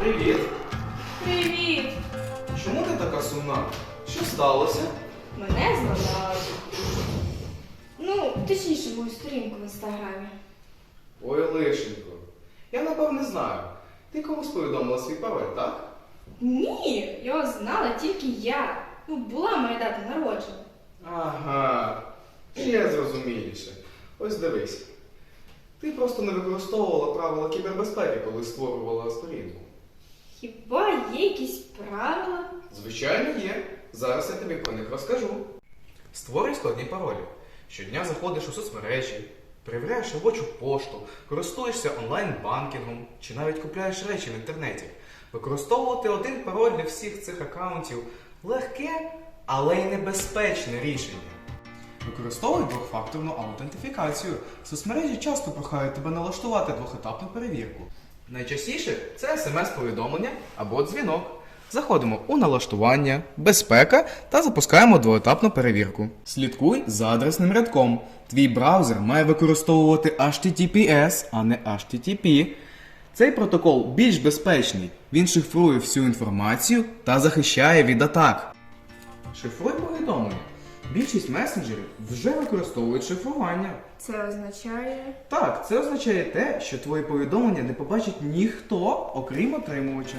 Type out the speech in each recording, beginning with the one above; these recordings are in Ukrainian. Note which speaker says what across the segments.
Speaker 1: Привіт!
Speaker 2: Привіт!
Speaker 1: Чому ти така сумна? Що сталося?
Speaker 2: Мене зламали. Ну, точніше, мою сторінку в інстаграмі.
Speaker 1: Ой, Лишенько. Я напевне знаю. Ти комусь повідомила свій пароль, так?
Speaker 2: Ні, його знала тільки я. Ну, була моя дата народження.
Speaker 1: Ага. Ще зрозуміліше. Ось дивись. Ти просто не використовувала правила кібербезпеки, коли створювала сторінку.
Speaker 2: Хіба є якісь правила?
Speaker 1: Звичайно, є. Зараз я тобі про них розкажу. Створюй складні паролі. Щодня заходиш у соцмережі, перевіряєш робочу пошту, користуєшся онлайн-банкінгом чи навіть купляєш речі в інтернеті. Використовувати один пароль для всіх цих аккаунтів легке, але й небезпечне рішення. Використовуй двохфакторну аутентифікацію. Соцмережі часто прохають тебе налаштувати двохетапну перевірку. Найчастіше це смс-повідомлення або дзвінок. Заходимо у налаштування, безпека та запускаємо двоетапну перевірку. Слідкуй за адресним рядком. Твій браузер має використовувати HTTPS, а не HTTP. Цей протокол більш безпечний. Він шифрує всю інформацію та захищає від атак. Шифруй повідомлення. Більшість месенджерів вже використовують шифрування.
Speaker 2: Це означає.
Speaker 1: Так, це означає те, що твої повідомлення не побачить ніхто, окрім отримувача.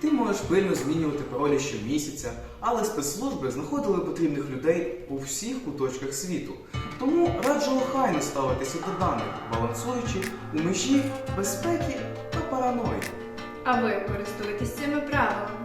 Speaker 1: Ти можеш пильно змінювати паролі щомісяця, але спецслужби знаходили потрібних людей у всіх куточках світу. Тому раджу охайно ставитися до даних, балансуючи у межі безпеки та параної.
Speaker 2: А ви користуєтесь цими правилами?